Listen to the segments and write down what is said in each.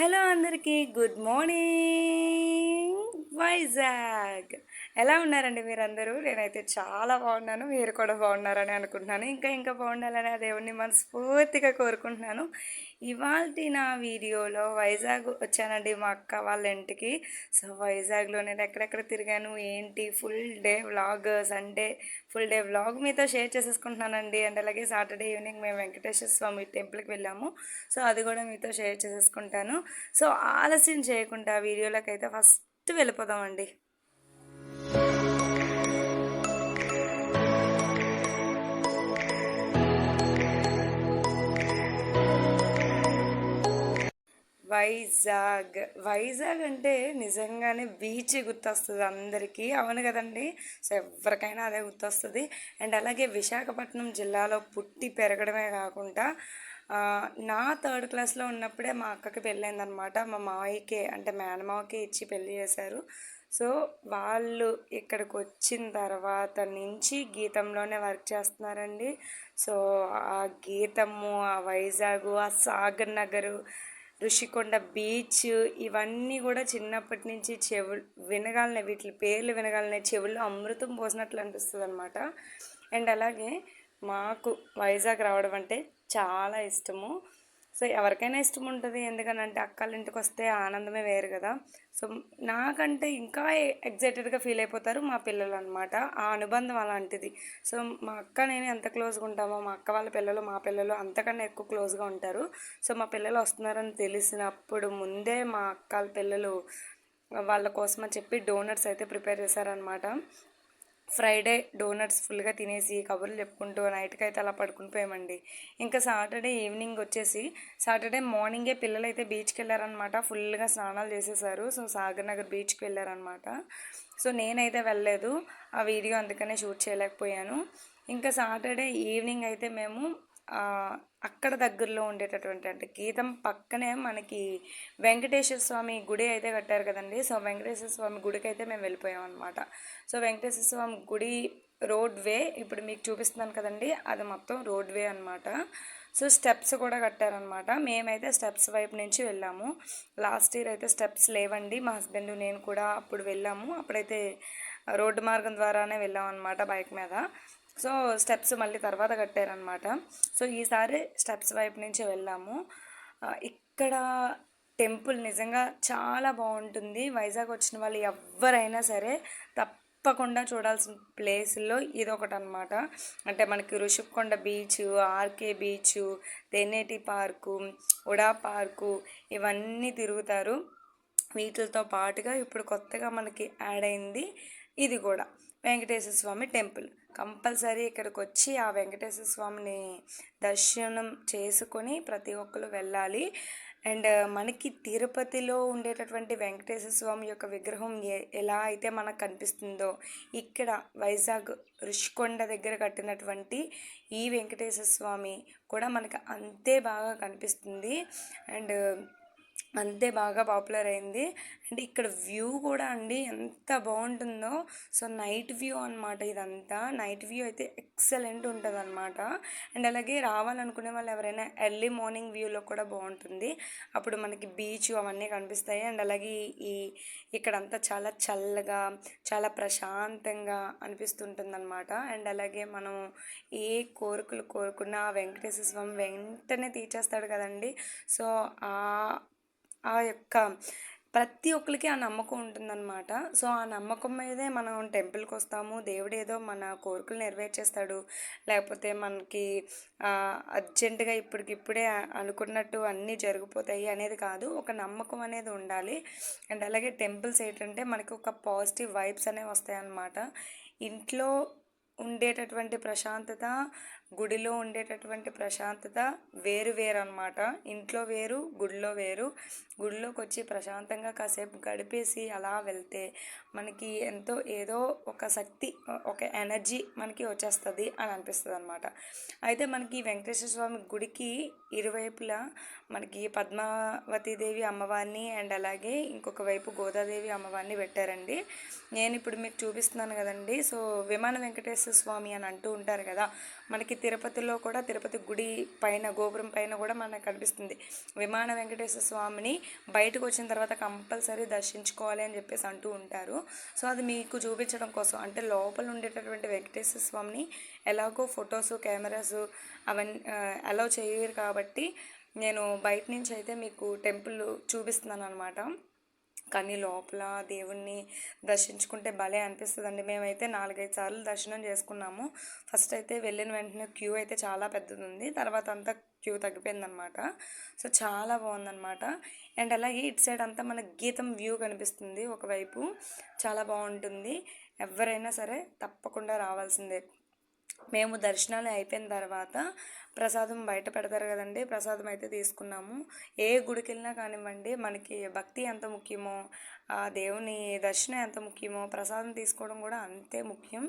Hello అందరికీ good morning. Vizag ఎలా ఉన్నారండి మీరందరూ? నేనైతే చాలా బాగున్నాను మీరు కూడా బాగున్నారని అనుకుంటున్నాను. ఇంకా ఇంకా బాగుండాలని ఆ దేవుణ్ణి మనస్ఫూర్తిగా కోరుకుంటున్నాను. ఇవాళ నా వీడియోలో వైజాగ్ వచ్చానండి మా అక్క వాళ్ళ ఇంటికి. సో వైజాగ్లో నేను ఎక్కడెక్కడ తిరిగాను ఏంటి full day vlog Sunday full day vlog మీతో షేర్ చేసేసుకుంటున్నానండి. అండ్ అలాగే సాటర్డే ఈవినింగ్ మేము వెంకటేశ్వర స్వామి టెంపుల్కి వెళ్ళాము. సో అది కూడా మీతో షేర్ చేసేసుకుంటాను. సో ఆలస్యం చేయకుండా వీడియోలోకి అయితే ఫస్ట్ వెళ్ళిపోదామండి. వైజాగ్. వైజాగ్ అంటే నిజంగానే బీచ్ గుర్తొస్తుంది అందరికీ. అవును కదండి? సో ఎవరికైనా అదే గుర్తొస్తుంది. అండ్ అలాగే విశాఖపట్నం జిల్లాలో పుట్టి పెరగడమే కాకుండా నా థర్డ్ క్లాస్లో ఉన్నప్పుడే మా అక్కకి పెళ్ళైందనమాట మా మావయ్యకి అంటే మేనమావకి ఇచ్చి పెళ్ళి చేశారు. సో వాళ్ళు ఇక్కడికి వచ్చిన తర్వాత నుంచి గీతంలోనే వర్క్ చేస్తున్నారండి. సో ఆ గీతము ఆ వైజాగ్ ఆ సాగర్ నగరు ఋషికొండ బీచ్ ఇవన్నీ కూడా చిన్నప్పటి నుంచి చెవు వినగాలనే వీటి పేర్లు వినగాలనే చెవుల్లో అమృతం పోసినట్లు అనిపిస్తుంది అనమాట అండ్ అలాగే మాకు వైజాగ్ రావడం అంటే చాలా ఇష్టము. సో ఎవరికైనా ఇష్టం ఉంటుంది ఎందుకనంటే అక్కల ఇంటికి వస్తే ఆనందమే వేరు కదా. సో నాకంటే ఇంకా ఎగ్జైటెడ్గా ఫీల్ అయిపోతారు మా పిల్లలు అనమాట ఆ అనుబంధం అలాంటిది. సో మా అక్క నేను ఎంత క్లోజ్గా ఉంటామో మా అక్క వాళ్ళ పిల్లలు మా పిల్లలు అంతకన్నా ఎక్కువ క్లోజ్గా ఉంటారు. సో మా పిల్లలు వస్తున్నారని తెలిసినప్పుడు ముందే మా అక్కల పిల్లలు వాళ్ళ కోసం అని చెప్పి డోనట్స్ అయితే ప్రిపేర్ చేశారనమాట. ఫ్రైడే డోనట్స్ ఫుల్గా తినేసి కబుర్లు చెప్పుకుంటూ నైట్కి అయితే అలా పడుకుని పోయామండి. ఇంకా సాటర్డే ఈవినింగ్ వచ్చేసి సాటర్డే మార్నింగే పిల్లలు అయితే బీచ్కి వెళ్ళారనమాట ఫుల్గా స్నానాలు చేసేసారు. సో సాగర్ నగర్ బీచ్కి వెళ్ళారనమాట సో నేనైతే వెళ్ళలేదు. ఆ వీడియో అందుకనే షూట్ చేయలేకపోయాను. ఇంకా సాటర్డే ఈవినింగ్ అయితే మేము అక్కడ దగ్గరలో ఉండేటటువంటి అంటే గీతం పక్కనే మనకి వెంకటేశ్వర స్వామి గుడి అయితే కట్టారు కదండి. సో వెంకటేశ్వర స్వామి గుడికి అయితే మేము వెళ్ళిపోయాం అనమాట సో వెంకటేశ్వర స్వామి గుడి రోడ్ వే ఇప్పుడు మీకు చూపిస్తున్నాను కదండి అది మొత్తం రోడ్ వే అనమాట సో స్టెప్స్ కూడా కట్టారనమాట మేమైతే స్టెప్స్ వైపు నుంచి వెళ్ళాము. లాస్ట్ ఇయర్ అయితే స్టెప్స్ లేవండి. మా హస్బెండ్ నేను కూడా అప్పుడు వెళ్ళాము. అప్పుడైతే రోడ్డు మార్గం ద్వారానే వెళ్ళాం అనమాట బైక్ మీద. సో స్టెప్స్ మళ్ళీ తర్వాత కట్టారనమాట సో ఈసారి స్టెప్స్ వైపు నుంచి వెళ్ళాము. ఇక్కడ టెంపుల్ నిజంగా చాలా బాగుంటుంది. వైజాగ్ వచ్చిన వాళ్ళు ఎవరైనా సరే తప్పకుండా చూడాల్సిన ప్లేస్లో ఇది ఒకటి అనమాట అంటే మనకి Rushikonda beach RK beach Tenneti park UDA park ఇవన్నీ తిరుగుతారు. వీటితో పాటుగా ఇప్పుడు కొత్తగా మనకి యాడ్ అయింది ఇది కూడా. వెంకటేశ్వర స్వామి టెంపుల్. కంపల్సరీ ఇక్కడికి వచ్చి ఆ వెంకటేశ్వర స్వామిని దర్శనం చేసుకొని ప్రతి ఒక్కరు వెళ్ళాలి. అండ్ మనకి తిరుపతిలో ఉండేటటువంటి వెంకటేశ్వర స్వామి యొక్క విగ్రహం ఎలా అయితే మనకు కనిపిస్తుందో ఇక్కడ వైజాగ్ రుషికొండ దగ్గర కట్టినటువంటి ఈ వెంకటేశ్వర స్వామి కూడా మనకి అంతే బాగా కనిపిస్తుంది. అండ్ అంతే బాగా పాపులర్ అయింది. అండ్ ఇక్కడ వ్యూ కూడా అండి ఎంత బాగుంటుందో. సో నైట్ వ్యూ అనమాట ఇదంతా. నైట్ వ్యూ అయితే ఎక్సలెంట్ ఉంటుంది అనమాట అండ్ అలాగే రావాలనుకునే వాళ్ళు ఎవరైనా ఎర్లీ మార్నింగ్ వ్యూలో కూడా బాగుంటుంది. అప్పుడు మనకి బీచ్ అవన్నీ కనిపిస్తాయి. అండ్ అలాగే ఈ ఇక్కడంతా చాలా చల్లగా చాలా ప్రశాంతంగా అనిపిస్తుంటుంది అనమాట అండ్ అలాగే మనం ఏ కోరికలు కోరుకున్నా ఆ వెంకటేశ్వర స్వామి వెంటనే తీర్చేస్తాడు కదండి. సో ఆ ఆ యొక్క ప్రతి ఒక్కరికి ఆ నమ్మకం ఉంటుందన్నమాట. సో ఆ నమ్మకం మీదే మనం టెంపుల్కి వస్తాము దేవుడు ఏదో మన కోరికలు నెరవేర్చేస్తాడు. లేకపోతే మనకి అర్జెంటుగా ఇప్పటికిప్పుడే అనుకున్నట్టు అన్నీ జరిగిపోతాయి అనేది కాదు. ఒక నమ్మకం అనేది ఉండాలి. అండ్ అలాగే టెంపుల్స్ ఏంటంటే మనకి ఒక పాజిటివ్ వైబ్స్ అనేవి వస్తాయన్నమాట. ఇంట్లో ఉండేటటువంటి ప్రశాంతత గుడిలో ఉండేటటువంటి ప్రశాంతత వేరు వేరు అనమాట ఇంట్లో వేరు గుడిలో వేరు. గుడిలోకి వచ్చి ప్రశాంతంగా కాసేపు గడిపేసి అలా వెళ్తే మనకి ఎంతో ఏదో ఒక శక్తి ఒక ఎనర్జీ మనకి వచ్చేస్తుంది అని అనిపిస్తుంది అనమాట అయితే మనకి వెంకటేశ్వర స్వామి గుడికి ఇరువైపులా మనకి పద్మావతీదేవి అమ్మవారిని అండ్ అలాగే ఇంకొక వైపు గోదాదేవి అమ్మవారిని పెట్టారండి. నేను ఇప్పుడు మీకు చూపిస్తున్నాను కదండి. సో విమాన వెంకటేశ్వర స్వామి అని అంటూ ఉంటారు కదా మనకి తిరుపతిలో కూడా తిరుపతి గుడి పైన గోపురం పైన కూడా మనకు కనిపిస్తుంది. విమాన వెంకటేశ్వర స్వామిని బయటకు వచ్చిన తర్వాత కంపల్సరీ దర్శించుకోవాలి అని చెప్పేసి అంటూ ఉంటారు. సో అది మీకు చూపించడం కోసం అంటే లోపల ఉండేటటువంటి వెంకటేశ్వర స్వామిని ఎలాగో ఫొటోస్ కెమెరాస్ అవన్నీ అలౌ చేయరు కాబట్టి నేను బయట నుంచి అయితే మీకు టెంపుల్ చూపిస్తున్నాను అనమాట కానీ లోపల దేవుణ్ణి దర్శించుకుంటే భలే అనిపిస్తుందండి. మేమైతే నాలుగైదు సార్లు దర్శనం చేసుకున్నాము. ఫస్ట్ అయితే వెళ్ళిన వెంటనే క్యూ అయితే చాలా పెద్దది ఉంది తర్వాత అంతా క్యూ తగ్గిపోయిందనమాట. సో చాలా బాగుందనమాట. అండ్ అలాగే ఇటు సైడ్ అంతా మన గీతం వ్యూ కనిపిస్తుంది. ఒకవైపు చాలా బాగుంటుంది. ఎవరైనా సరే తప్పకుండా రావాల్సిందే. మేము దర్శనాలు అయిపోయిన తర్వాత ప్రసాదం బయట పెడతారు కదండి ప్రసాదం అయితే తీసుకున్నాము. ఏ గుడికి వెళ్ళినా కానివ్వండి మనకి భక్తి ఎంత ముఖ్యమో ఆ దేవుని దర్శనం ఎంత ముఖ్యమో ప్రసాదం తీసుకోవడం కూడా అంతే ముఖ్యం.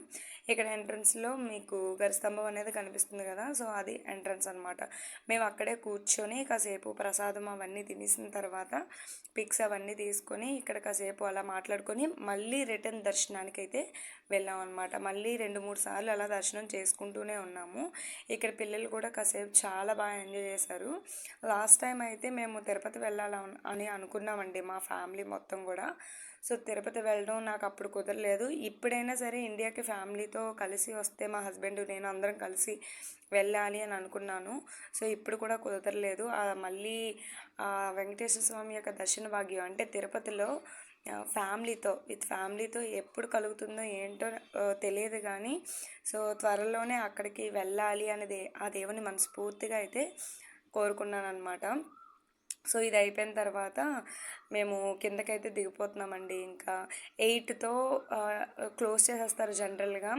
ఇక్కడ ఎంట్రన్స్లో మీకు గరిస్తంభం అనేది కనిపిస్తుంది కదా సో అది ఎంట్రన్స్ అనమాట మేము అక్కడే కూర్చొని కాసేపు ప్రసాదం అవన్నీ తినేసిన తర్వాత పిక్స్ అవన్నీ తీసుకొని ఇక్కడ కాసేపు అలా మాట్లాడుకొని మళ్ళీ రిటర్న్ దర్శనానికి అయితే వెళ్ళాం అనమాట మళ్ళీ రెండు మూడు సార్లు అలా దర్శనం చేసుకుంటూనే ఉన్నాము. ఇక్కడ పిల్లలు కూడా కాసేపు చాలా బాగా ఎంజాయ్ చేశారు. లాస్ట్ టైం అయితే మేము తిరుపతి వెళ్ళాలని అని అనుకున్నామండి మా ఫ్యామిలీ మొత్తం కూడా. సో తిరుపతి వెళ్ళడం నాకు అప్పుడు కుదరలేదు. ఇప్పుడైనా సరే ఇండియాకి ఫ్యామిలీతో కలిసి వస్తే మా హస్బెండ్ నేను అందరం కలిసి వెళ్ళాలి అని అనుకున్నాను. సో ఇప్పుడు కూడా కుదరలేదు. మళ్ళీ వెంకటేశ్వర స్వామి యొక్క దర్శన భాగ్యం అంటే తిరుపతిలో ఫ్యామిలీతో విత్ ఫ్యామిలీతో ఎప్పుడు కలుగుతుందో ఏంటో తెలియదు కానీ సో త్వరలోనే అక్కడికి వెళ్ళాలి అనేది ఆ దేవుని మనస్ఫూర్తిగా అయితే కోరుకున్నాను అనమాట సో ఇది అయిపోయిన తర్వాత మేము కిందకైతే దిగిపోతున్నామండి ఇంకా. ఎయిట్తో క్లోజ్ చేసేస్తారు జనరల్గా.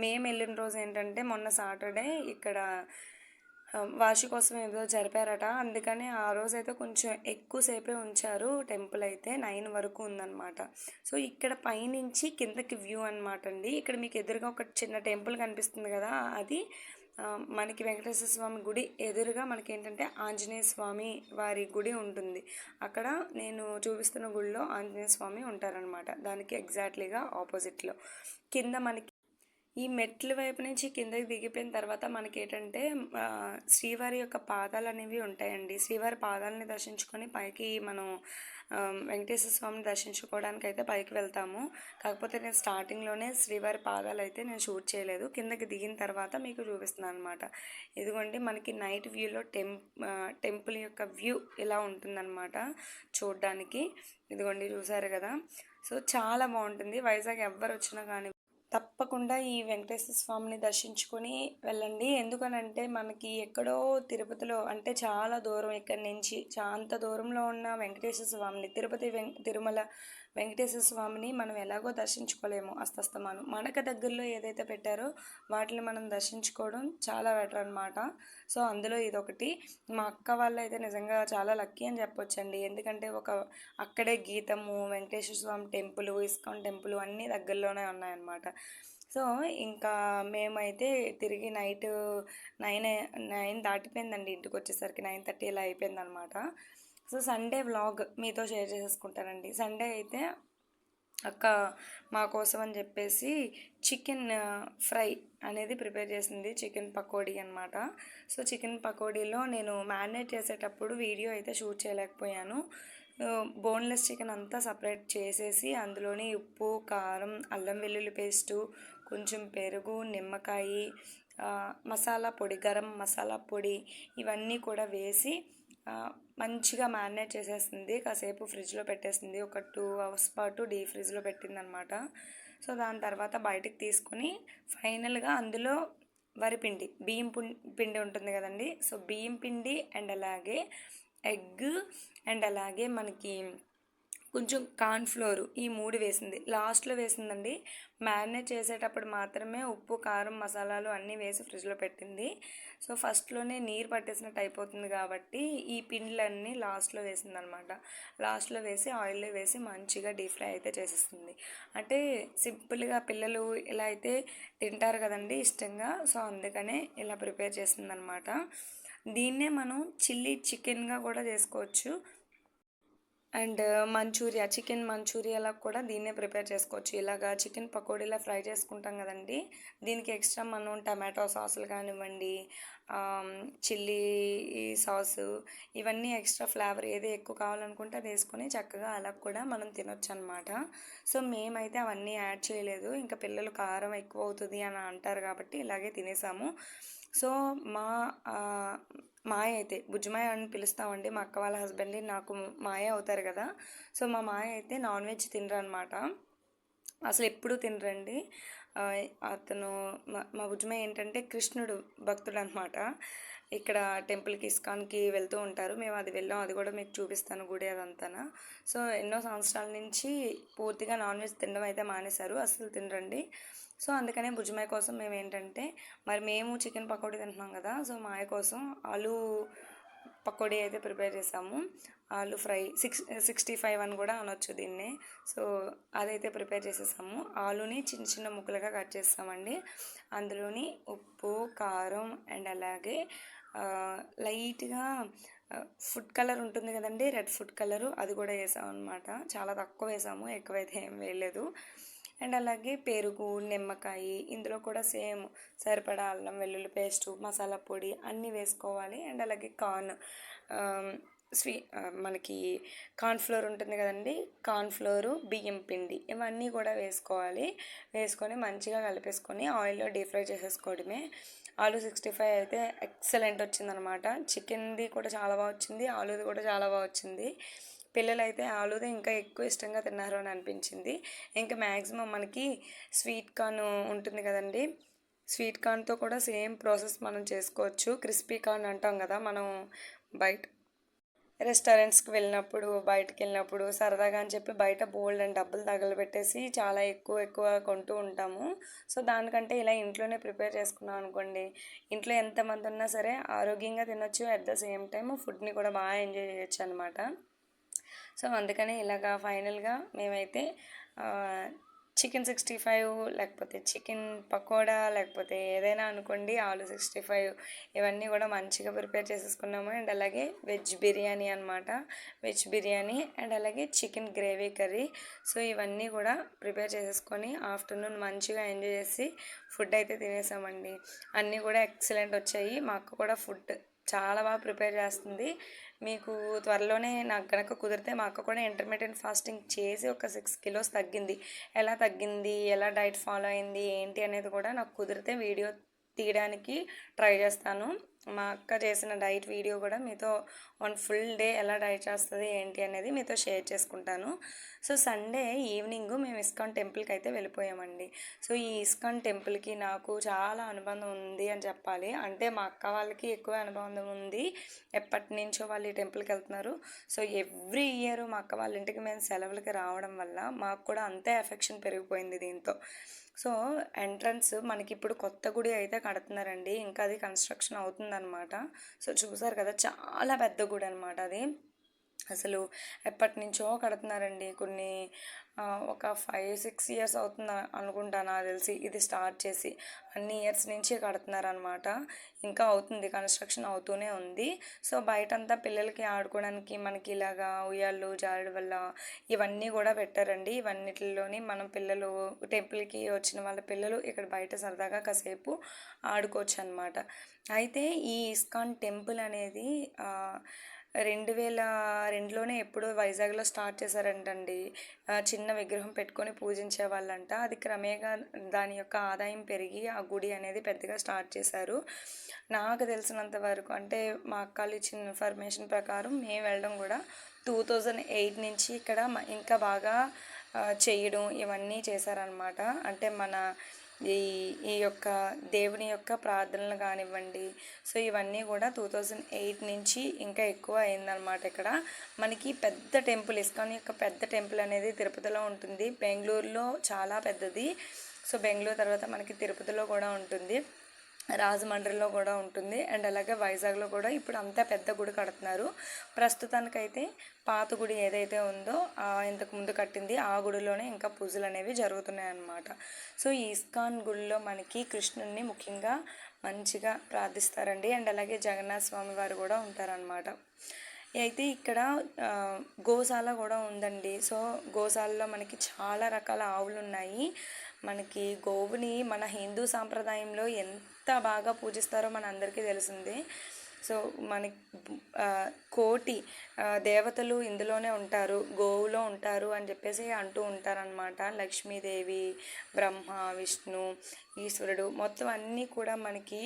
మేము వెళ్ళిన రోజు ఏంటంటే మొన్న సాటర్డే ఇక్కడ వార్షికోత్సవం ఏదో జరిపారట. అందుకని ఆ రోజు అయితే కొంచెం ఎక్కువసేపే ఉంచారు టెంపుల్ అయితే. నైన్ వరకు ఉందన్నమాట. సో ఇక్కడ పైనుంచి కిందకి వ్యూ అనమాట అండి. ఇక్కడ మీకు ఎదురుగా ఒక చిన్న టెంపుల్ కనిపిస్తుంది కదా అది మనకి వెంకటేశ్వర స్వామి గుడి ఎదురుగా మనకి ఏంటంటే ఆంజనేయ స్వామి వారి గుడి ఉంటుంది. అక్కడ నేను చూపిస్తున్న గుడిలో ఆంజనేయ స్వామి ఉంటారనమాట దానికి ఎగ్జాక్ట్లీగా ఆపోజిట్లో. కింద మనకి ఈ మెట్ల వైపు నుంచి కిందకి దిగిపోయిన తర్వాత మనకి ఏంటంటే శ్రీవారి యొక్క పాదాలు అనేవి ఉంటాయండి. శ్రీవారి పాదాలని దర్శించుకొని పైకి మనం వెంకటేశ్వర స్వామిని దర్శించుకోవడానికి అయితే పైకి వెళ్తాము. కాకపోతే నేను స్టార్టింగ్లోనే శ్రీవారి పాదాలు అయితే నేను షూట్ చేయలేదు. కిందకి దిగిన తర్వాత మీకు చూపిస్తున్నాను అనమాట ఇదిగోండి మనకి నైట్ వ్యూలో టెంప్ టెంపుల్ యొక్క వ్యూ ఇలా ఉంటుందన్నమాట చూడడానికి. ఇదిగోండి చూసారు కదా? సో చాలా బాగుంటుంది. వైజాగ్ ఎవ్వరు వచ్చినా కానీ తప్పకుండా ఈ వెంకటేశ్వర స్వామిని దర్శించుకొని వెళ్ళండి. ఎందుకనంటే మనకి ఎక్కడో తిరుపతిలో అంటే చాలా దూరం ఇక్కడి నుంచి అంత దూరంలో ఉన్న వెంకటేశ్వర స్వామిని తిరుపతి వెం తిరుమల వెంకటేశ్వర స్వామిని మనం ఎలాగో దర్శించుకోలేము అస్తస్తమానం. మనకు దగ్గరలో ఏదైతే పెట్టారో వాటిని మనం దర్శించుకోవడం చాలా బెటర్ అనమాట సో అందులో ఇదొకటి. మా అక్క వాళ్ళు అయితే నిజంగా చాలా లక్కీ అని చెప్పొచ్చండి. ఎందుకంటే ఒక అక్కడే Gitam Venkateswara Swamy temple ISKCON temple అన్నీ దగ్గరలోనే ఉన్నాయన్నమాట. సో ఇంకా మేమైతే తిరిగి నైట్ నైన్ నైన్ దాటిపోయిందండి. ఇంటికి వచ్చేసరికి నైన్ థర్టీ ఇలా అయిపోయిందనమాట సో సండే వ్లాగ్ మీతో షేర్ చేసేసుకుంటానండి. సండే అయితే అక్క మా కోసం అని చెప్పేసి చికెన్ ఫ్రై అనేది ప్రిపేర్ చేసింది. చికెన్ పకోడీ అనమాట సో చికెన్ పకోడీలో నేను మ్యారినేట్ చేసేటప్పుడు వీడియో అయితే షూట్ చేయలేకపోయాను. బోన్లెస్ చికెన్ అంతా సపరేట్ చేసేసి అందులోని ఉప్పు కారం అల్లం వెల్లుల్లి పేస్టు కొంచెం పెరుగు నిమ్మకాయ మసాలా పొడి గరం మసాలా పొడి ఇవన్నీ కూడా వేసి మంచిగా మ్యారినేట్ చేసేసింది కాసేపు ఫ్రిడ్జ్లో పెట్టేసింది ఒక టూ అవర్స్ పాటు డీ ఫ్రిడ్జ్లో పెట్టిందనమాట. సో దాని తర్వాత బయటికి తీసుకొని ఫైనల్గా అందులో వరిపిండి బియ్యం పిండి ఉంటుంది కదండి. సో బియ్యం పిండి అండ్ అలాగే ఎగ్ అండ్ అలాగే మనకి కొంచెం కార్న్ఫ్లోర్ ఈ మూడు వేసింది. లాస్ట్లో వేసిందండి మ్యారినేట్ చేసేటప్పుడు మాత్రమే ఉప్పు కారం మసాలాలు అన్నీ వేసి ఫ్రిడ్జ్లో పెట్టింది. సో ఫస్ట్లోనే నీరు పట్టేసినట్టు అయిపోతుంది కాబట్టి ఈ పిండ్లన్నీ లాస్ట్లో వేసింది అనమాట లాస్ట్లో వేసి ఆయిల్లో వేసి మంచిగా డీప్ ఫ్రై అయితే చేసేస్తుంది. అంటే సింపుల్గా పిల్లలు ఇలా అయితే తింటారు కదండి ఇష్టంగా సో అందుకనే ఇలా ప్రిపేర్ చేసిందనమాట. దీన్నే మనం చిల్లీ చికెన్గా కూడా చేసుకోవచ్చు. అండ్ మంచూరియా చికెన్ మంచూరియాలా కూడా దీన్నే ప్రిపేర్ చేసుకోవచ్చు. ఇలాగా చికెన్ పకోడీలా ఫ్రై చేసుకుంటాం కదండి. దీనికి ఎక్స్ట్రా మనం టమాటో సాసులు కానివ్వండి చిల్లీ సాసు ఇవన్నీ ఎక్స్ట్రా ఫ్లేవర్ ఏది ఎక్కువ కావాలనుకుంటే అది వేసుకొని చక్కగా అలా కూడా మనం తినొచ్చు అనమాట సో మేమైతే అవన్నీ యాడ్ చేయలేదు. ఇంకా పిల్లలు కారం ఎక్కువ అవుతుంది అని అంటారు కాబట్టి ఇలాగే తినేసాము. సో మా మాయ అయితే బుజ్జిమాయ అని పిలుస్తామండి. మా అక్క వాళ్ళ హస్బెండ్ని నాకు మాయ అవుతారు కదా. సో మా మాయ అయితే నాన్ వెజ్ తినరు అనమాట అసలు ఎప్పుడూ తినరండి. అతను మా మా బుజ్జిమాయ ఏంటంటే కృష్ణుడు భక్తుడు అనమాట ఇక్కడ టెంపుల్కి ఇస్కాన్కి వెళ్తూ ఉంటారు. మేము అది వెళ్ళాం. అది కూడా మీకు చూపిస్తాను గుడి అదంతా సో ఎన్నో సంవత్సరాల నుంచి పూర్తిగా నాన్ వెజ్ తినడం అయితే మానేశారు. అసలు తినరండి. సో అందుకనే భుజమాయ కోసం మేము ఏంటంటే మరి మేము చికెన్ పకోడీ తింటున్నాం కదా సో మాయ కోసం ఆలు పకోడీ అయితే ప్రిపేర్ చేసాము ఆలు ఫ్రై సిక్స్ సిక్స్టీ ఫైవ్ అని కూడా అనొచ్చు దీన్నే. సో అదైతే ప్రిపేర్ చేసేసాము. ఆలుని చిన్న చిన్న ముక్కలుగా కట్ చేస్తామండి. అందులోని ఉప్పు కారం అండ్ అలాగే లైట్గా ఫుడ్ కలర్ ఉంటుంది కదండి రెడ్ ఫుడ్ కలరు అది కూడా వేసాం అనమాట చాలా తక్కువ వేసాము ఎక్కువైతే ఏం వేయలేదు. అండ్ అలాగే పెరుగు నిమ్మకాయ ఇందులో కూడా సేమ్ సరిపడా అల్లం వెల్లుల్లి పేస్టు మసాలా పొడి అన్నీ వేసుకోవాలి. అండ్ అలాగే కార్న్ స్వీ మనకి కార్న్ఫ్లోర్ ఉంటుంది కదండి. కార్న్ఫ్లోరు బియ్యం పిండి ఇవన్నీ కూడా వేసుకోవాలి. వేసుకొని మంచిగా కలిపేసుకొని ఆయిల్లో డీప్ ఫ్రై చేసేసుకోవడమే. ఆలు సిక్స్టీ ఫైవ్ అయితే ఎక్సలెంట్ వచ్చిందనమాట. చికెన్ది కూడా చాలా బాగా వచ్చింది. ఆలుది కూడా చాలా బాగా వచ్చింది. పిల్లలైతే అయితే ఆలుది ఇంకా ఎక్కువ ఇష్టంగా తిన్నారు అని అనిపించింది. ఇంకా మ్యాక్సిమం మనకి స్వీట్ కార్న్ ఉంటుంది కదండి. స్వీట్ కార్న్తో కూడా సేమ్ ప్రాసెస్ మనం చేసుకోవచ్చు. క్రిస్పీ కార్న్ అంటాం కదా మనం బయట రెస్టారెంట్స్కి వెళ్ళినప్పుడు బయటకు వెళ్ళినప్పుడు సరదాగా అని చెప్పి బయట బోల్డ్ అండ్ డబ్బులు తగలబెట్టేసి చాలా ఎక్కువ ఎక్కువ కొంటూ ఉంటాము. సో దానికంటే ఇలా ఇంట్లోనే ప్రిపేర్ చేసుకున్నాం అనుకోండి ఇంట్లో ఎంతమంది ఉన్నా సరే ఆరోగ్యంగా తినొచ్చు అట్ ద సేమ్ టైం ఫుడ్ని కూడా బాగా ఎంజాయ్ చేయొచ్చు అనమాట సో అందుకని ఇలాగా ఫైనల్గా మేమైతే చికెన్ సిక్స్టీ ఫైవ్ లేకపోతే చికెన్ పకోడా లేకపోతే ఏదైనా అనుకోండి ఆలు సిక్స్టీ ఫైవ్ ఇవన్నీ కూడా మంచిగా ప్రిపేర్ చేసేసుకున్నాము. అండ్ అలాగే వెజ్ బిర్యానీ అనమాట వెజ్ బిర్యానీ అండ్ అలాగే చికెన్ గ్రేవీ కర్రీ. సో ఇవన్నీ కూడా ప్రిపేర్ చేసేసుకొని ఆఫ్టర్నూన్ మంచిగా ఎంజాయ్ చేసి ఫుడ్ అయితే తినేసామండి. అన్నీ కూడా ఎక్సలెంట్ వచ్చాయి. మా అక్క కూడా ఫుడ్ చాలా బాగా ప్రిపేర్ చేస్తుంది. మీకు త్వరలోనే నాకు కనుక కుదిరితే మా అక్క కూడా ఇంటర్మీడియట్ ఫాస్టింగ్ చేసి ఒక సిక్స్ కిలోస్ తగ్గింది. ఎలా తగ్గింది? ఎలా డైట్ ఫాలో అయింది? ఏంటి అనేది కూడా నాకు కుదిరితే వీడియో తీయడానికి ట్రై చేస్తాను. మా అక్క చేసిన డైట్ వీడియో కూడా మీతో వన్ ఫుల్ డే ఎలా డైట్ చేస్తుంది ఏంటి అనేది మీతో షేర్ చేసుకుంటాను. సో సండే ఈవినింగ్ మేము ఇస్కాన్ టెంపుల్కి అయితే వెళ్ళిపోయామండి. సో ఈ ఇస్కాన్ టెంపుల్కి నాకు చాలా అనుబంధం ఉంది అని చెప్పాలి. అంటే మా అక్క వాళ్ళకి ఎక్కువ అనుబంధం ఉంది ఎప్పటి నుంచో వాళ్ళు ఈ టెంపుల్కి వెళ్తున్నారు. సో ఎవ్రీ ఇయర్ మా అక్క వాళ్ళ ఇంటికి మేము సెలవులకి రావడం వల్ల మాకు కూడా అంతే ఎఫెక్షన్ పెరిగిపోయింది దీంతో. సో ఎంట్రన్స్ మనకి ఇప్పుడు కొత్త గుడి అయితే కడుతున్నారండి. ఇంకా అది కన్స్ట్రక్షన్ అవుతుందన్నమాట. సో చూసారు కదా చాలా పెద్ద గుడి అనమాట అది. అసలు ఎప్పటి నుంచో కడుతున్నారండి. కొన్ని ఒక ఫైవ్ సిక్స్ ఇయర్స్ అవుతుంది అనుకుంటా నాకు తెలిసి ఇది స్టార్ట్ చేసి అన్ని ఇయర్స్ నుంచి కడుతున్నారనమాట ఇంకా అవుతుంది కన్స్ట్రక్షన్ అవుతూనే ఉంది. సో బయటంతా పిల్లలకి ఆడుకోవడానికి మనకి ఇలాగా ఉయ్యాళ్ళు జారుడు వల్ల ఇవన్నీ కూడా పెట్టారండి. ఇవన్నిటిలోని మనం పిల్లలు టెంపుల్కి వచ్చిన వాళ్ళ పిల్లలు ఇక్కడ బయట సరదాగా కాసేపు ఆడుకోవచ్చు అనమాట అయితే ఈ ఇస్కాన్ టెంపుల్ అనేది రెండు వేల రెండులోనే ఎప్పుడో వైజాగ్లో స్టార్ట్ చేశారంటండి. చిన్న విగ్రహం పెట్టుకొని పూజించే వాళ్ళంట. అది క్రమేగా దాని యొక్క ఆదాయం పెరిగి ఆ గుడి అనేది పెద్దగా స్టార్ట్ చేశారు. నాకు తెలిసినంత వరకు అంటే మా అక్కలు ఇచ్చిన ఇన్ఫర్మేషన్ ప్రకారం మేము వెళ్ళడం కూడా టూ థౌజండ్ ఎయిట్ నుంచి ఇక్కడ ఇంకా బాగా చేయడం ఇవన్నీ చేశారనమాట. అంటే మన ఈ ఈ యొక్క దేవుని యొక్క ప్రార్థనలు కానివ్వండి. సో ఇవన్నీ కూడా టూ థౌజండ్ ఎయిట్ నుంచి ఇంకా ఎక్కువ అయిందనమాట ఇక్కడ. మనకి పెద్ద టెంపుల్ ఇస్కాన్ యొక్క పెద్ద టెంపుల్ అనేది తిరుపతిలో ఉంటుంది. బెంగళూరులో చాలా పెద్దది. సో బెంగళూరు తర్వాత మనకి తిరుపతిలో కూడా ఉంటుంది. రాజమండ్రిలో కూడా ఉంటుంది. అండ్ అలాగే వైజాగ్లో కూడా ఇప్పుడు అంతా పెద్ద గుడి కడుతున్నారు. ప్రస్తుతానికైతే పాత గుడి ఏదైతే ఉందో ఆ ఇంతకు ముందు కట్టింది ఆ గుడిలోనే ఇంకా పూజలు అనేవి జరుగుతున్నాయి అన్నమాట సో ఈ ఇస్కాన్ గుడిలో మనకి కృష్ణుడిని ముఖ్యంగా మంచిగా ప్రార్థిస్తారండి. అండ్ అలాగే జగన్నాథ స్వామి వారు కూడా ఉంటారనమాట అయితే ఇక్కడ గోశాల కూడా ఉందండి. సో గోశాలలో మనకి చాలా రకాల ఆవులు ఉన్నాయి మనకి గోవుని మన హిందూ సాంప్రదాయంలో ఎంత బాగా పూజిస్తారో మన అందరికీ తెలిసిందే. సో మనకి కోటి దేవతలు ఇందులోనే ఉంటారు గోవులో ఉంటారు అని చెప్పేసి అంటూ ఉంటారనమాట లక్ష్మీదేవి బ్రహ్మ విష్ణు ఈశ్వరుడు మొత్తం అన్నీ కూడా మనకి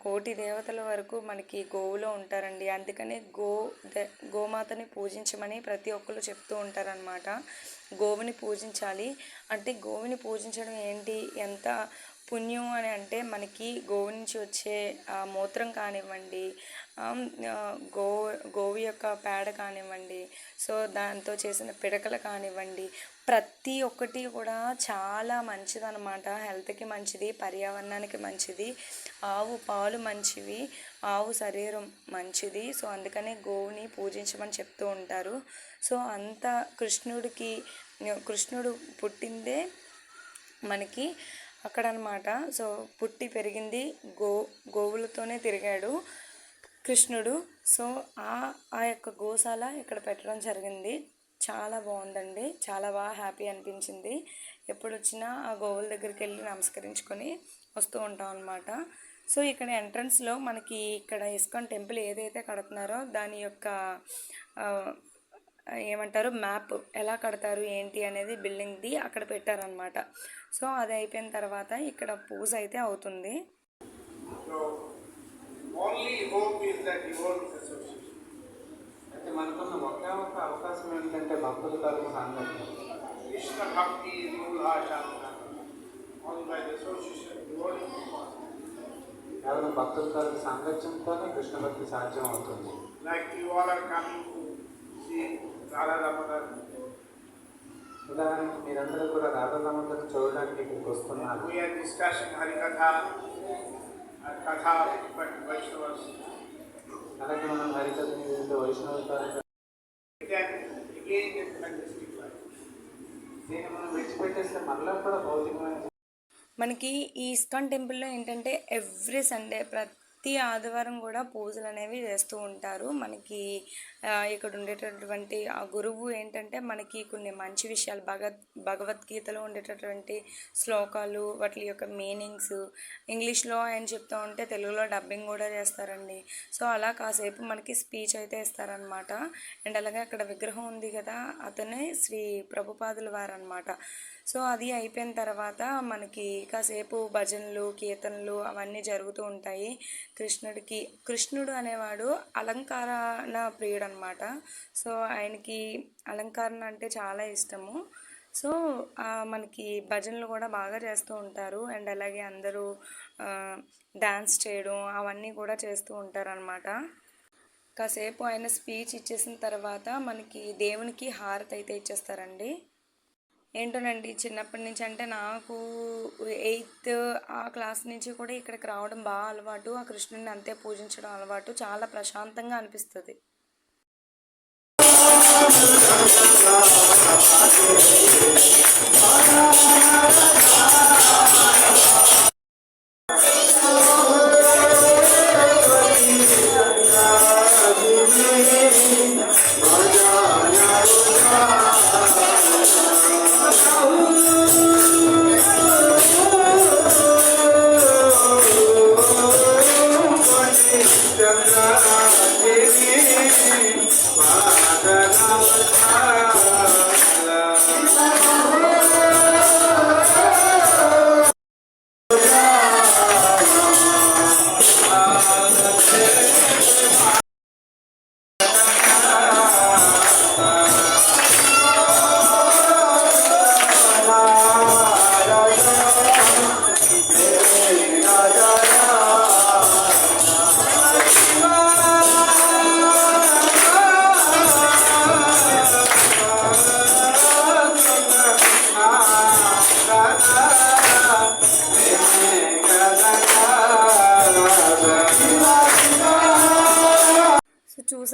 కోటి దేవతల వరకు మనకి గోవులో ఉంటారండి. అందుకనే గో దే గోమాతని పూజించమని ప్రతి ఒక్కరు చెప్తూ ఉంటారనమాట గోవుని పూజించాలి. అంటే గోవుని పూజించడం ఏంటి? ఎంత పుణ్యం అని అంటే మనకి గోవు నుంచి వచ్చే మూత్రం కానివ్వండి గో గోవు యొక్క పేడ కానివ్వండి సో దాంతో చేసిన పిడకలు కానివ్వండి ప్రతి ఒక్కటి కూడా చాలా మంచిదన్నమాట. హెల్త్కి మంచిది పర్యావరణానికి మంచిది ఆవు పాలు మంచివి ఆవు శరీరం మంచిది. సో అందుకనే గోవుని పూజించమని చెప్తూ ఉంటారు. సో అంత కృష్ణుడికి కృష్ణుడు పుట్టిందే మనకి అక్కడ అనమాట సో పుట్టి పెరిగింది గో గోవులతోనే తిరిగాడు కృష్ణుడు. సో ఆ ఆ యొక్క గోశాల ఇక్కడ పెట్టడం జరిగింది. చాలా బాగుందండి. చాలా బాగా హ్యాపీ అనిపించింది. ఎప్పుడు వచ్చినా ఆ గోవుల దగ్గరికి వెళ్ళి నమస్కరించుకొని వస్తూ ఉంటాం అనమాట సో ఇక్కడ ఎంట్రన్స్లో మనకి ఇక్కడ ఇస్కాన్ టెంపుల్ ఏదైతే కడుతున్నారో దాని యొక్క ఏమంటారు? మ్యాప్ ఎలా కడతారు? ఏంటి? అనేది బిల్డింగ్ది అక్కడ పెట్టారనమాట సో అది అయిపోయిన తర్వాత ఇక్కడ పూజ అయితే అవుతుంది. భక్తులతో సాంగత్యంతో కృష్ణ సాధ్యం అవుతుంది. ఉదాహరణకి మీరందరూ కూడా చూడడానికి ఇక్కడికి వస్తున్నారు Harikatha and Katha but Vaishnavas. అలాగే మనం హరికథ వైష్ణవ. దీన్ని మనం విడిచిపెట్టేస్తే మళ్ళీ కూడా భౌతికమైన మనకి ఈ ఇస్కాన్ టెంపుల్లో ఏంటంటే ఎవ్రీ సండే ప్రతి ఆదివారం కూడా పూజలు అనేవి చేస్తూ ఉంటారు మనకి ఇక్కడ ఉండేటటువంటి ఆ గురువు ఏంటంటే మనకి కొన్ని మంచి విషయాలు భగవద్ భగవద్గీతలో ఉండేటటువంటి శ్లోకాలు వాటి యొక్క మీనింగ్స్ ఇంగ్లీష్లో ఆయన చెప్తూ ఉంటే తెలుగులో డబ్బింగ్ కూడా చేస్తారండి. సో అలా కాసేపు మనకి స్పీచ్ అయితే ఇస్తారనమాట అండ్ అలాగే అక్కడ విగ్రహం ఉంది కదా అతనే శ్రీ ప్రభుపాదుల వారు అనమాట సో అది అయిపోయిన తర్వాత మనకి కాసేపు భజనలు కీర్తనలు అవన్నీ జరుగుతూ ఉంటాయి. కృష్ణుడికి కృష్ణుడు అనేవాడు అలంకారణ ప్రియుడు అనమాట సో ఆయనకి అలంకరణ అంటే చాలా ఇష్టము. సో మనకి భజనలు కూడా బాగా చేస్తూ ఉంటారు. అండ్ అలాగే అందరూ డ్యాన్స్ చేయడం అవన్నీ కూడా చేస్తూ ఉంటారనమాట కాసేపు ఆయన స్పీచ్ ఇచ్చేసిన తర్వాత మనకి దేవునికి హారతి అయితే ఇచ్చేస్తారండి. ఏంటోనండి చిన్నప్పటి నుంచి అంటే నాకు ఎయిత్ ఆ క్లాస్ నుంచి కూడా ఇక్కడికి రావడం బాగా అలవాటు. ఆ కృష్ణుడిని అంతే పూజించడం అలవాటు. చాలా ప్రశాంతంగా అనిపిస్తుంది. Thank you.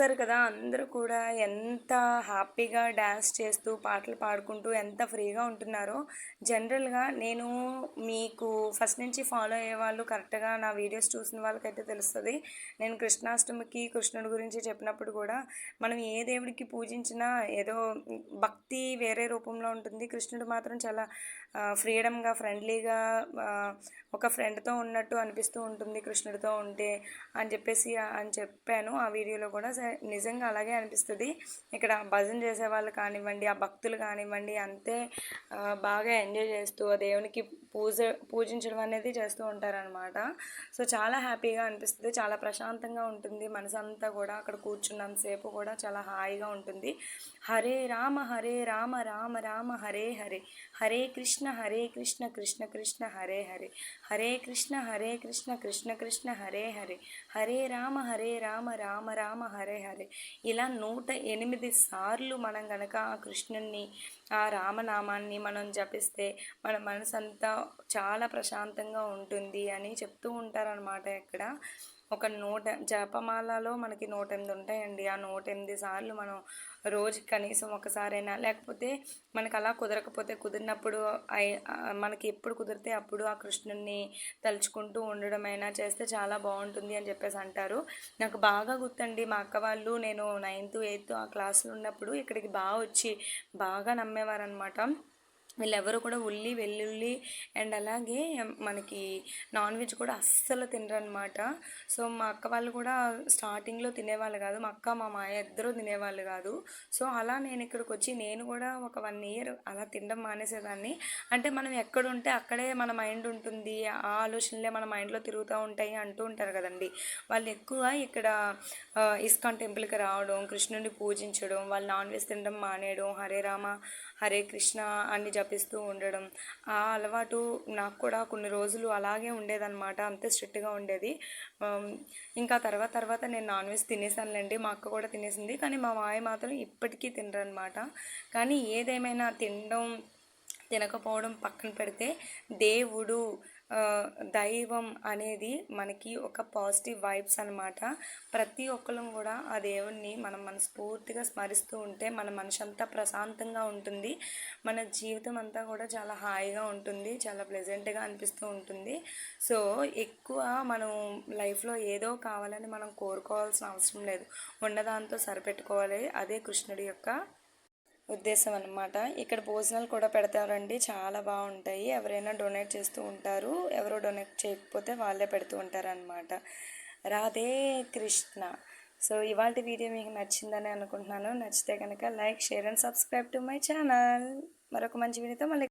చూసారు కదా అందరూ కూడా ఎంత హ్యాపీగా డ్యాన్స్ చేస్తూ పాటలు పాడుకుంటూ ఎంత ఫ్రీగా ఉంటున్నారో. జనరల్గా నేను మీకు ఫస్ట్ నుంచి ఫాలో అయ్యే వాళ్ళు కరెక్ట్గా నా వీడియోస్ చూసిన వాళ్ళకైతే తెలుస్తుంది. నేను కృష్ణాష్టమికి కృష్ణుడి గురించి చెప్పినప్పుడు కూడా మనం ఏ దేవుడికి పూజించినా ఏదో భక్తి వేరే రూపంలో ఉంటుంది. కృష్ణుడు మాత్రం చాలా ఫ్రీడమ్గా ఫ్రెండ్లీగా ఒక ఫ్రెండ్తో ఉన్నట్టు అనిపిస్తూ ఉంటుంది కృష్ణుడితో ఉంటే అని చెప్పేసి అని చెప్పాను. ఆ వీడియోలో కూడా సరే, నిజంగా అలాగే అనిపిస్తుంది. ఇక్కడ భజన చేసే వాళ్ళు కానివ్వండి ఆ భక్తులు కానివ్వండి అంతే బాగా ఎంజాయ్ చేస్తూ ఆ దేవునికి పూజ పూజించడం అనేది చేస్తూ ఉంటారనమాట సో చాలా హ్యాపీగా అనిపిస్తుంది. చాలా ప్రశాంతంగా ఉంటుంది. మనసంతా కూడా అక్కడ కూర్చున్నంతసేపు కూడా చాలా హాయిగా ఉంటుంది. హరే రామ హరే రామ రామ రామ హరే హరే. హరే కృష్ణ హరే కృష్ణ కృష్ణ కృష్ణ హరే హరే. హరే కృష్ణ హరే కృష్ణ కృష్ణ కృష్ణ హరే హరే. హరే రామ హరే రామ రామ రామ హరే హరే. ఇలా నూట ఎనిమిది సార్లు మనం గనక ఆ కృష్ణుణ్ణి ఆ రామనామాన్ని మనం జపిస్తే మన మనసంతా చాలా ప్రశాంతంగా ఉంటుంది అని చెప్తూ ఉంటారనమాట ఇక్కడ ఒక నూట జపమాలలో మనకి నూట ఎనిమిది ఉంటాయండి. ఆ నూట ఎనిమిది సార్లు మనం రోజు కనీసం ఒకసారైనా లేకపోతే మనకు అలా కుదరకపోతే కుదిరినప్పుడు మనకి ఎప్పుడు కుదిరితే అప్పుడు ఆ కృష్ణుడిని తలుచుకుంటూ ఉండడమైనా చేస్తే చాలా బాగుంటుంది అని చెప్పేసి అంటారు. నాకు బాగా గుర్తండి మా అక్క వాళ్ళు నేను నైన్త్ ఎయిత్ ఆ క్లాస్లో ఉన్నప్పుడు ఇక్కడికి బాగా వచ్చి బాగా నమ్మేవారనమాట వీళ్ళెవరు కూడా ఉల్లి వెల్లుల్లి అండ్ అలాగే మనకి నాన్ వెజ్ కూడా అస్సలు తినరనమాట సో మా అక్క వాళ్ళు కూడా స్టార్టింగ్లో తినేవాళ్ళు కాదు. మా అక్క మా మాయ ఇద్దరు తినేవాళ్ళు కాదు. సో అలా నేను ఇక్కడికి వచ్చి నేను కూడా ఒక వన్ ఇయర్ అలా తినడం మానేసేదాన్ని. అంటే మనం ఎక్కడుంటే అక్కడే మన మైండ్ ఉంటుంది. ఆ ఆలోచనలే మన మైండ్లో తిరుగుతూ ఉంటాయి అంటూ ఉంటారు కదండి. వాళ్ళు ఎక్కువ ఇక్కడ ఇస్కాన్ టెంపుల్కి రావడం కృష్ణుడిని పూజించడం వాళ్ళు నాన్ వెజ్ తినడం మానేయడం హరే రామ హరే కృష్ణ అని జపిస్తూ ఉండడం. ఆ అలవాటు నాకు కూడా కొన్ని రోజులు అలాగే ఉండేదన్నమాట. అంతే స్ట్రిక్ట్గా ఉండేది. ఇంకా తర్వాత తర్వాత నేను నాన్ వెజ్ తినేసానులేండి. మా అక్క కూడా తినేసింది. కానీ మా మాయ మాత్రం ఇప్పటికీ తినరనమాట కానీ ఏదేమైనా తినడం తినకపోవడం పక్కన పెడితే దేవుడు దైవం అనేది మనకి ఒక పాజిటివ్ వైబ్స్ అనమాట ప్రతి ఒక్కరం కూడా ఆ దేవుణ్ణి మనం మనస్ఫూర్తిగా స్మరిస్తూ ఉంటే మన మనసు అంతా ప్రశాంతంగా ఉంటుంది. మన జీవితం అంతా కూడా చాలా హాయిగా ఉంటుంది చాలా ప్లెజెంట్గా అనిపిస్తూ ఉంటుంది. సో ఎక్కువ మనం లైఫ్లో ఏదో కావాలని మనం కోరుకోవాల్సిన అవసరం లేదు. ఉన్నదాంతో సరిపెట్టుకోవాలి. అదే కృష్ణుడి యొక్క ఉద్దేశం అనమాట ఇక్కడ భోజనాలు కూడా పెడతారండి. చాలా బాగుంటాయి. ఎవరైనా డొనేట్ చేస్తూ ఉంటారు. ఎవరు డొనేట్ చేయకపోతే వాళ్ళే పెడుతూ ఉంటారనమాట రాధే కృష్ణ. సో ఇవాళ వీడియో మీకు నచ్చిందని అనుకుంటున్నాను. నచ్చితే కనుక like share and subscribe to my channel. మరొక మంచి వీడియోతో మళ్ళీ